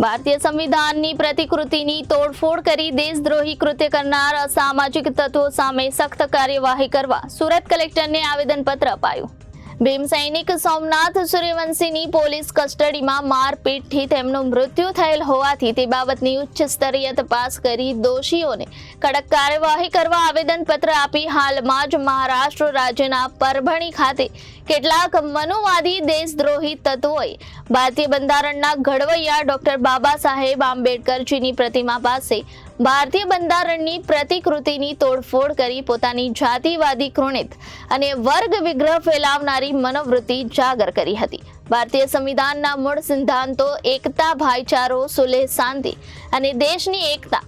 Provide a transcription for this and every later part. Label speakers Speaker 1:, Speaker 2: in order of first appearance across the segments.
Speaker 1: ભારતીય સંવિધાનની પ્રતિકૃતિની તોડફોડ કરી દેશદ્રોહી કૃત્ય કરનાર અસામાજિક તત્વો સામે સખ્ત કાર્યવાહી કરવા સુરત કલેક્ટરને આવેદનપત્ર અપાયું. ભીમ સૈનિક સોમનાથ સૂર્યવંશીની પોલીસ કસ્ટડીમાં મારપીટથી તેમનું મૃત્યુ થયેલ હોવાથી તે બાબતની ઉચ્ચ સ્તરીય તપાસ કરી દોષીઓને કડક કાર્યવાહી કરવા આવેદનપત્ર આપી હાલમાં જ મહારાષ્ટ્ર રાજ્યના પરભણી ખાતે કેટલાક મનુવાદી દેશદ્રોહી તત્વોએ ભારતીય બંધારણના ઘડવૈયા ડોક્ટર બાબા સાહેબ આંબેડકરજીની પ્રતિમા પાસે ભારતીય બંધારણની પ્રતિકૃતિની તોડફોડ કરી પોતાની જાતિવાદી કૃણિત અને વર્ગ વિગ્રહ ફેલાવનારી મનોવૃત્તિ જાગર કરી હતી. ભારતીય સંવિધાનના મૂળ સિદ્ધાંતો એકતા, ભાઈચારો, સુલેહ શાંતિ અને દેશની એકતા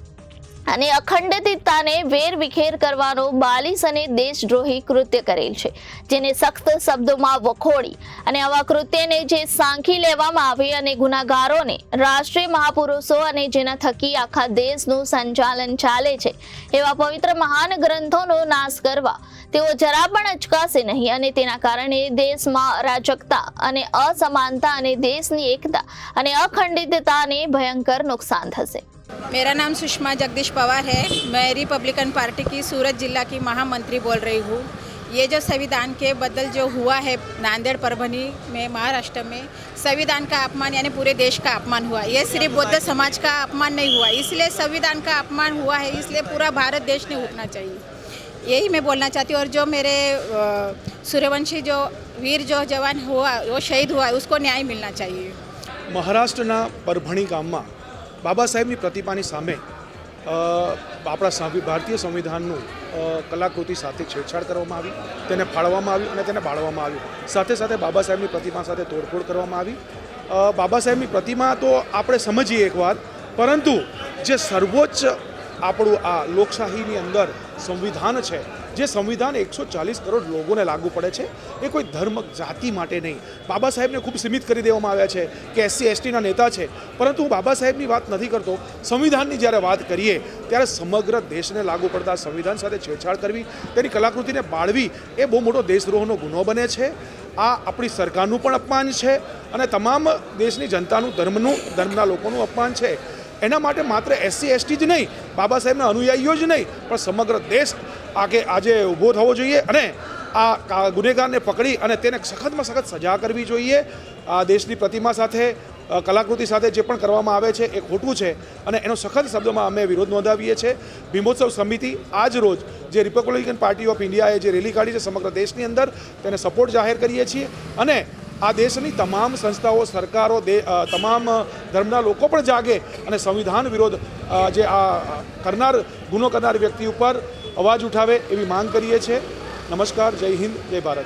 Speaker 1: અને અખંડિતતાને વેરવિખેર કરવાનો બાલિશ અને દેશદ્રોહી કૃત્ય કરેલ છે, જેને સખ્ત શબ્દોમાં વખોડી અને આવા કૃત્યને જે સાંખી લેવામાં આવે અને ગુનાગારોને રાષ્ટ્રીય મહાપુરુષો અને જેના થકી આખા દેશનું સંચાલન ચાલે છે, એવા પવિત્ર મહાન ગ્રંથોનો નાશ કરવા તેઓ જરા પણ અચકાશે નહીં અને તેના કારણે દેશમાં અરાજકતા અને અસમાનતા અને દેશની એકતા અને અખંડિતતાને ભયંકર નુકસાન થશે.
Speaker 2: मेरा नाम सुषमा जगदीश पवार है मैं रिपब्लिकन पार्टी की सूरत जिला की महामंत्री बोल रही हूँ ये जो संविधान के बदल जो हुआ है नांदेड़ परभनी में महाराष्ट्र में संविधान का अपमान यानी पूरे देश का अपमान हुआ ये सिर्फ बौद्ध समाज का अपमान नहीं हुआ इसलिए संविधान का अपमान हुआ है इसलिए पूरा भारत देश ने उठना चाहिए यही मैं बोलना चाहती हूँ और जो मेरे अ, सूर्यवंशी जो वीर जो जवान हुआ वो शहीद हुआ है उसको न्याय मिलना चाहिए
Speaker 3: મહારાષ્ટ્રના પરભણી ગામમાં બાબા સાહેબની પ્રતિમાની સામે આપણા ભારતીય સંવિધાનનું કલાકૃતિ સાથે છેડછાડ કરવામાં આવી, તેને ફાળવામાં આવ્યું અને તેને બાળવામાં આવ્યું સાથે સાથે બાબા સાહેબની પ્રતિમા સાથે તોડફોડ કરવામાં આવી. બાબા સાહેબની પ્રતિમા તો આપણે સમજીએ એક વાત, પરંતુ જે સર્વોચ્ચ આપણું આ લોકશાહીની અંદર સંવિધાન છે, જે સંવિધાન એકસો ચાલીસ કરોડ લોકોને લાગુ પડે છે, એ કોઈ ધર્મ જાતિ માટે નહીં. બાબા સાહેબને ખૂબ સીમિત કરી દેવામાં આવ્યા છે કે એસસી, એસટીના નેતા છે. પરંતુ હું બાબા સાહેબની વાત નથી કરતો. સંવિધાનની જ્યારે વાત કરીએ, ત્યારે સમગ્ર દેશને લાગુ પડતા સંવિધાન સાથે છેડછાડ કરવી, તેની કલાકૃતિને બાળવી, એ બહુ મોટો દેશદ્રોહનો ગુનો બને છે. આ આપણી સરકારનું પણ અપમાન છે અને તમામ દેશની જનતાનું, ધર્મનું, ધર્મના લોકોનું અપમાન છે. એના માટે માત્ર એસસી, એસટી જ નહીં, બાબા સાહેબના અનુયાયીઓ જ નહીં, પણ સમગ્ર દેશ આગે, આજે ઊભો થવો જોઈએ અને આ કા- ગુનેગારને પકડી અને તેને સખતમાં સખત સજા કરવી જોઈએ. આ દેશની પ્રતિમા સાથે કલાકૃતિ સાથે જે પણ કરવામાં આવે છે એ ખોટું છે અને એનો સખત શબ્દોમાં અમે વિરોધ નોંધાવીએ છીએ. ભીમોત્સવ સમિતિ આજ રોજ જે રિપબ્લિકન પાર્ટી ઓફ ઇન્ડિયાએ જે રેલી કાઢી છે સમગ્ર દેશની અંદર, તેને સપોર્ટ જાહેર કરીએ છીએ અને આ દેશની તમામ સંસ્થાઓ, સરકારો તમામ ધર્મના લોકો પણ જાગે અને સંવિધાન વિરોધ જે આ કરનાર, ગુનો કરનાર વ્યક્તિ ઉપર અવાજ ઉઠાવે એવી માંગ કરીએ છીએ. નમસ્કાર, જય હિન્દ, જય ભારત.